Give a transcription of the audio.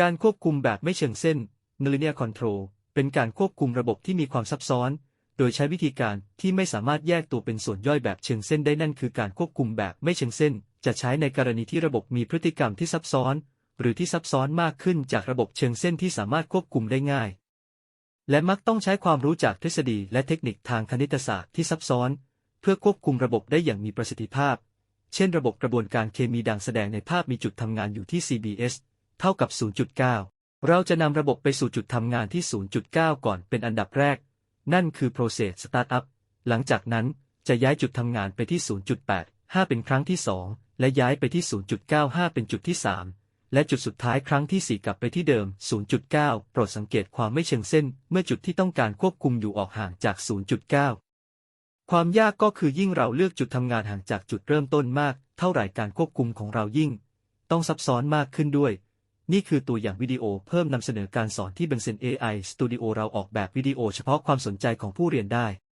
การควบคุมแบบไม่เชิงเส้น nonlinear control เป็นการควบคุมระบบที่มีความซับซ้อน โดยใช้วิธีการที่ไม่สามารถแยกตัวเป็นส่วนย่อยแบบเชิงเส้นได้นั่นคือการควบคุมแบบไม่เชิงเส้น จะใช้ในกรณีที่ระบบมีพฤติกรรมที่ซับซ้อน หรือที่ซับซ้อนมากขึ้นจากระบบเชิงเส้นที่สามารถควบคุมได้ง่าย และมักต้องใช้ความรู้จากทฤษฎีและเทคนิคทางคณิตศาสตร์ที่ซับซ้อน เพื่อควบคุมระบบได้อย่างมีประสิทธิภาพ เช่น ระบบกระบวนการเคมีดังแสดงในภาพมีจุดทำงานอยู่ที่ CBS เท่ากับ 0.9 เราจะนำระบบไปสู่จุดทำงานที่ 0.9 ก่อนเป็นอันดับแรก นั่นคือ process startup หลังจากนั้นจะย้ายจุดทำงานไปที่ 0.85 เป็นครั้งที่ 2 และย้ายไปที่ 0.95 เป็นจุดที่ 3 และจุดสุดท้ายครั้งที่ 4 กลับไปที่เดิม 0.9 โปรดสังเกตความไม่เชิงเส้น เมื่อจุดที่ต้องการควบคุมอยู่ออกห่างจาก 0.9 ความยากก็คือยิ่งเราเลือกจุดทำงานห่างจากจุดเริ่มต้นมาก เท่าไหร่การควบคุมของเรายิ่ง ต้องซับซ้อนมากขึ้นด้วย นี่คือตัวอย่างวิดีโอเพิ่มนำเสนอการสอนที่ b e n z e n AI Studio เราออกแบบวิดีโอเฉพาะความสนใจของผู้เรียนได้